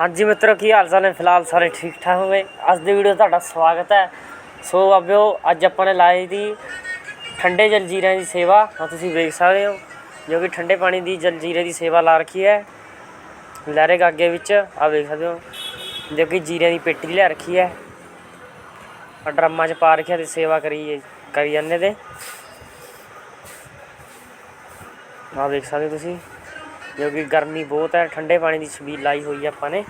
ਹਾਂਜੀ ਮਿੱਤਰੋ, ਕੀ ਹਾਲ ਚਾਲ ਨੇ? ਫਿਲਹਾਲ ਸਾਰੇ ਠੀਕ ਠਾਕ ਹੋਵੇ ਅੱਜ ਦੀ ਵੀਡੀਓ ਤੁਹਾਡਾ ਸਵਾਗਤ ਹੈ। ਸੋ ਬਾਬਿਓ, ਅੱਜ ਆਪਾਂ ਨੇ ਲਾਈ ਦੀ ਠੰਡੇ ਜਲਜੀਰਿਆਂ ਦੀ ਸੇਵਾ। ਆ ਤੁਸੀਂ ਵੇਖ ਸਕਦੇ ਹੋ, ਜੋ ਕਿ ਠੰਡੇ ਪਾਣੀ ਦੀ ਜਲਜੀਰੇ ਦੀ ਸੇਵਾ ਲਾ ਰੱਖੀ ਹੈ। ਲਹਿਰੇ ਗਾਗੇ ਵਿੱਚ ਆ ਵੇਖ ਸਕਦੇ ਹੋ, ਜੋ ਕਿ ਜੀਰਿਆਂ ਦੀ ਪੇਟੀ ਲੈ ਰੱਖੀ ਹੈ। ਆ ਡਰਮਾਂ 'ਚ ਪਾ ਰੱਖਿਆ ਤੇ ਸੇਵਾ ਕਰੀ ਕਰੀ ਜਾਂਦੇ ਤੇ। ਆ ਵੇਖ ਸਕਦੇ ਹੋ ਤੁਸੀਂ। ਜੋ ਕਿ ਗਰਮੀ ਬਹੁਤ ਹੈ, ਠੰਡੇ ਪਾਣੀ ਦੀ ਛਬੀਲ ਲਾਈ ਹੋਈ ਆਪਾਂ ਨੇ।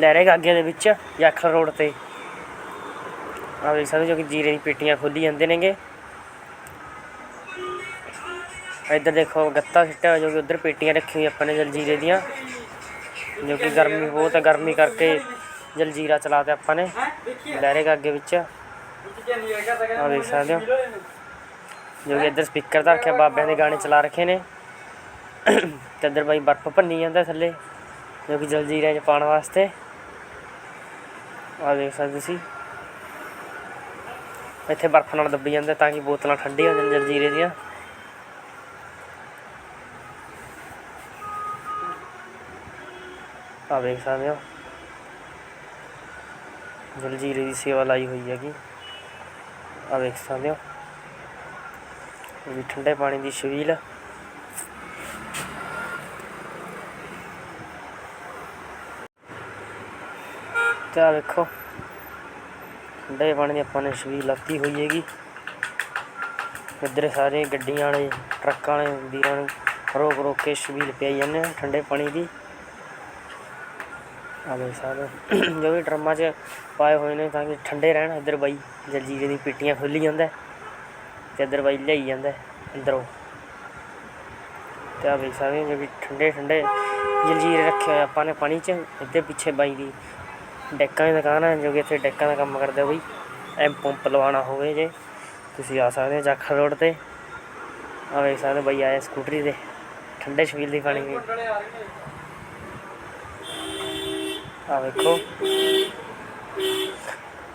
ਲਹਿਰੇ ਗਾਗੇ ਦੇ ਵਿੱਚ ਯਾਖਲ ਰੋਡ ਤੇ। ਆ ਦੇਖ ਸਕਦੇ ਹੋ ਜੋ ਕਿ ਜੀਰੇ ਦੀ ਪੇਟੀਆਂ ਖੋਲੀ ਜਾਂਦੇ ਨੇਗੇ। ਇੱਧਰ ਦੇਖੋ, ਗੱਤਾ ਸਿੱਟਿਆ ਹੋਇਆ ਜੋ ਕਿ ਉਧਰ ਪੇਟੀਆਂ ਰੱਖੀ ਹੋਈ ਆਪਾਂ ਨੇ ਜਲਜੀਰੇ ਦੀਆਂ। ਜੋ ਕਿ ਗਰਮੀ ਬਹੁਤ ਹੈ, ਗਰਮੀ ਕਰਕੇ ਜਲਜੀਰਾ ਚਲਾਤੇ ਆਪਾਂ ਨੇ। ਲਹਿਰੇ ਗਾਗੇ ਵਿੱਚ। ਆ ਦੇਖ ਸਕਦੇ ਹੋ। ਜੋ ਕਿ ਇੱਧਰ ਸਪੀਕਰ ਦਾ ਰੱਖਿਆ, ਬਾਬਿਆਂ ਦੇ ਗਾਣੇ ਚਲਾ ਰੱਖੇ ਨੇ। ਤੇ ਇੱਧਰ ਬਾਈ ਬਰਫ਼ ਭੰਨੀ ਜਾਂਦਾ ਥੱਲੇ, ਜੋ ਕਿ ਜਲਜੀਰੇ 'ਚ ਪਾਉਣ ਵਾਸਤੇ। ਆ ਦੇਖ ਸਕਦੇ ਤੁਸੀਂ। ਇੱਥੇ ਬਰਫ਼ ਨਾਲ ਦੱਬੀ ਜਾਂਦਾ ਤਾਂ ਕਿ ਬੋਤਲਾਂ ਠੰਡੀਆਂ ਹੋ ਜਾਣ ਜਲਜੀਰੇ ਦੀਆਂ। ਆ ਵੇਖ ਸਕਦੇ ਹੋ। ਜਲਜੀਰੇ ਦੀ ਸੇਵਾ ਲਾਈ ਹੋਈ ਹੈਗੀ। ਆ ਵੇਖ ਸਕਦੇ ਹੋ। ਇਹ ਠੰਡੇ ਪਾਣੀ ਦੀ ਛਬੀਲ ਤੇ ਆ ਵੇਖੋ। ਠੰਡੇ ਪਾਣੀ ਦੀ ਆਪਾਂ ਨੇ ਛਬੀਲ ਲੱਤੀ ਹੋਈ ਹੈਗੀ। ਇੱਧਰ ਸਾਰੇ ਗੱਡੀਆਂ ਵਾਲੇ, ਟਰੱਕਾਂ ਵਾਲੇ, ਵੀਰਾਂ ਨੂੰ ਰੋਕ ਰੋਕ ਕੇ ਛਬੀਲ ਪਿਆਈ ਜਾਂਦੇ ਠੰਡੇ ਪਾਣੀ ਦੀ। ਆ ਵੇਖ ਜੋ ਵੀ ਡਰਮਾਂ 'ਚ ਪਾਏ ਹੋਏ ਨੇ ਤਾਂ ਕਿ ਠੰਡੇ ਰਹਿਣ। ਇੱਧਰ ਬਾਈ ਜਲਜੀਰੇ ਦੀ ਪੇਟੀਆਂ ਖੋਲੀ ਜਾਂਦਾ ਤੇ ਇੱਧਰ ਬਾਈ ਲਿਆਈ ਜਾਂਦਾ ਅੰਦਰੋਂ। ਤੇ ਆ ਵੇਖ ਸਕਦੇ ਜੋ ਵੀ ਠੰਡੇ ਠੰਡੇ ਜਲਜੀਰੇ ਰੱਖੇ ਹੋਏ ਆਪਾਂ ਨੇ ਪਾਣੀ 'ਚ। ਇੱਧਰ ਪਿੱਛੇ ਬਾਈ ਦੀ ਡੈਕਾਂ ਦੀ ਦੁਕਾਨ ਹੈ ਜੋ ਕਿ ਇੱਥੇ ਡੈਕਾਂ ਦਾ ਕੰਮ ਕਰਦਾ ਬਈ। ਐਮ ਪੰਪ ਲਵਾਉਣਾ ਹੋਵੇ ਜੇ, ਤੁਸੀਂ ਆ ਸਕਦੇ ਹੋ ਜਾਖਲ ਰੋਡ ਤੇ। ਆ ਵੇਖ ਸਕਦੇ ਹੋ ਬਾਈ ਸਕੂਟਰੀ ਤੇ, ਠੰਡੇ ਛਬੀਲ ਦੀ ਪਾਣੀ ਦੀ ਆ ਵੇਖੋ।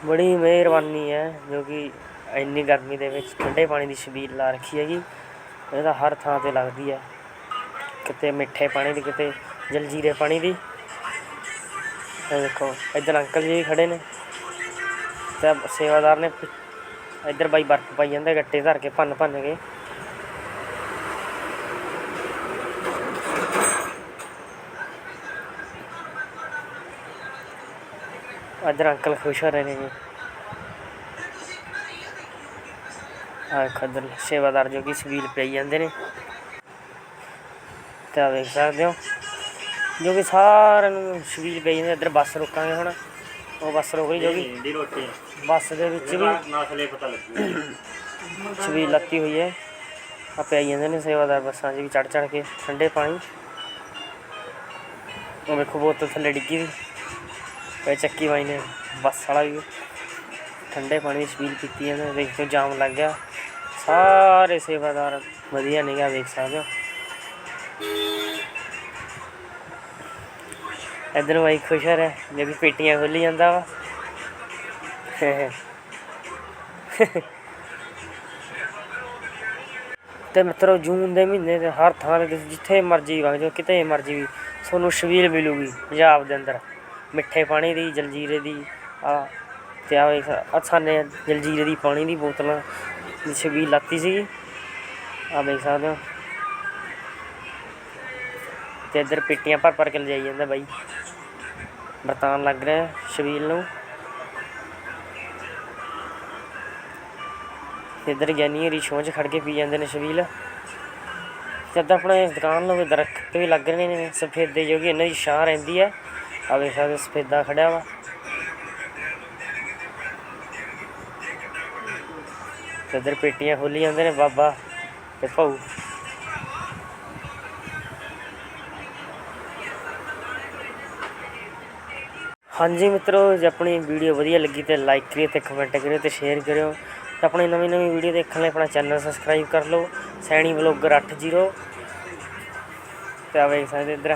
ਬੜੀ ਮਿਹਰਬਾਨੀ ਹੈ, ਜੋ ਕਿ ਇੰਨੀ ਗਰਮੀ ਦੇ ਵਿੱਚ ਠੰਡੇ ਪਾਣੀ ਦੀ ਛਬੀਲ ਲਾ ਰੱਖੀ ਹੈਗੀ। ਇਹ ਤਾਂ ਹਰ ਥਾਂ ਤੇ ਲੱਗਦੀ ਹੈ। ਕਿਤੇ ਮਿੱਠੇ ਪਾਣੀ ਦੀ, ਕਿਤੇ ਜਲਜੀਰੇ ਪਾਣੀ ਦੀ। ਇਹ ਦੇਖੋ ਇੱਧਰ ਅੰਕਲ ਜੀ ਵੀ ਖੜੇ ਨੇ ਤੇ ਸੇਵਾਦਾਰ ਨੇ ਪਿ- ਇੱਧਰ ਬਾਈ ਬਰਫ਼ ਪਾਈ ਜਾਂਦੇ ਗੱਟੇ ਧਰ ਕੇ ਭੰਨ ਭੰਨ ਕੇ ਇੱਧਰ ਅੰਕਲ ਖੁਸ਼ ਹੋ ਰਹੇ ਨੇ ਜੀ ਆ ਖਦਰ ਸੇਵਾਦਾਰ ਜੋ ਕਿ ਸਵੀਲ ਪਈ ਜਾਂਦੇ ਨੇ ਤੇ ਆ ਵੇਖ ਸਕਦੇ ਹੋ ਜੋ ਕਿ ਸਾਰਿਆਂ ਨੂੰ ਸਵੀਲ ਪਈ ਜਾਂਦੇ ਇੱਧਰ ਬੱਸ ਰੋਕਾਂਗੇ ਹੁਣ। ਉਹ ਬੱਸ ਰੁਕ ਗਈ ਜੋ ਕਿ ਦੀ ਰੋਟੀ ਬੱਸ ਦੇ ਵਿੱਚ ਵੀ ਨਾਸਲੇ ਪਤਾ ਲੱਗੀ। ਛਬੀਲ ਲੱਤੀ ਹੋਈ ਹੈ। ਆ ਪਈ ਜਾਂਦੇ ਨੇ ਸੇਵਾਦਾਰ ਬੱਸਾਂ 'ਚ ਵੀ ਚੜ ਚੜ ਕੇ ਠੰਡੇ ਪਾਣੀ। ਉਹ ਵੇਖੋ ਬੋਤਲ ਥੱਲੇ ਡਿੱਗੀ ਦੀ ਇਹ ਚੱਕੀ ਬਾਈ ਨੇ ਬੱਸ ਵਾਲਾ ਵੀ। ਠੰਡੇ ਪਾਣੀ ਦੀ ਛਬੀਲ ਪੀਤੀ ਜਾਂਦੇ ਨੇ ਦੇਖੋ ਜਾਮ ਲੱਗ ਗਿਆ। ਸਾਰੇ ਸੇਵਾਦਾਰ ਵਧੀਆ ਨਿਗਾ ਵੇਖ ਸਕਦੇ ਹੋ। ਇੱਧਰ ਬਾਈ ਖੁਸ਼ ਹੈ ਜੇ ਵੀ ਪੇਟੀਆਂ ਖੋਲੀ ਜਾਂਦਾ ਵਾ। ਤੇ ਮਿੱਤਰੋ, ਜੂਨ ਦੇ ਮਹੀਨੇ ਦੇ ਹਰ ਥਾਂ ਤੇ ਤੁਸੀਂ ਜਿੱਥੇ ਮਰਜ਼ੀ ਵਗ ਜਾਓ, ਕਿਤੇ ਮਰਜ਼ੀ ਵੀ ਤੁਹਾਨੂੰ ਛਬੀਲ ਮਿਲੂਗੀ ਪੰਜਾਬ ਦੇ ਅੰਦਰ। ਮਿੱਠੇ ਪਾਣੀ ਦੀ, ਜਲਜੀਰੇ ਦੀ, ਆ, ਤੇ ਆ ਵੇਖ ਅਸਾਨੇ ਜਲਜੀਰੇ ਦੀ ਪਾਣੀ ਦੀ ਬੋਤਲਾਂ ਦੀ ਛਬੀਲ ਲਾਤੀ ਸੀ ਆ ਵੇਖ ਸਕਦੇ ਹੋ। ਤੇ ਇੱਧਰ ਪੇਟੀਆਂ ਭਰ ਭਰ ਕੇ ਲਿਜਾਈ ਜਾਂਦਾ ਬਾਈ। ਬਰਤਾਨ ਲੱਗ ਰਿਹਾ ਛਬੀਲ ਨੂੰ। ਤੇ ਇੱਧਰ ਗਿਆਨੀ ਹਰੀ ਛੋਂਚ ਖੜ ਕੇ ਪੀ ਜਾਂਦੇ ਨੇ ਸ਼ਬੀਲ ਤੇ ਆਪਣੇ ਦੁਕਾਨ ਲਵੇ ਦਰਖਤ ਵੀ ਲੱਗ ਰਹੇ ਨੇ, ਸਫੇਦੇ ਜੋ ਕਿ ਇਹਨਾਂ ਦੀ ਛਾਂ ਰਹਿੰਦੀ ਹੈ। ਆ ਵੇਖ ਸਫੇਦਾ ਖੜਿਆ ਵਾ। ਤੇ ਇੱਧਰ ਪੇਟੀਆਂ ਖੋਲੀ ਜਾਂਦੇ ਨੇ, ਬਾਬਾ ਤੇ ਭਾਊ। ਹਾਂਜੀ ਮਿੱਤਰੋ, ਜੇ ਆਪਣੀ ਵੀਡੀਓ ਵਧੀਆ ਲੱਗੀ ਤੇ ਲਾਈਕ ਕਰਿਓ ਤੇ ਕਮੈਂਟ ਕਰਿਓ ਤੇ ਸ਼ੇਅਰ ਕਰਿਓ। ਤੇ ਆਪਣੀ ਨਵੀਂ ਨਵੀਂ ਵੀਡੀਓ ਦੇਖਣ ਲਈ ਆਪਣਾ ਚੈਨਲ ਸਬਸਕ੍ਰਾਈਬ ਕਰ ਲਓ। ਸੈਣੀ ਵਲੋਗਰ 80 ਤੇ ਆ ਵੇਖ ਸਕਦੇ ਇੱਧਰ।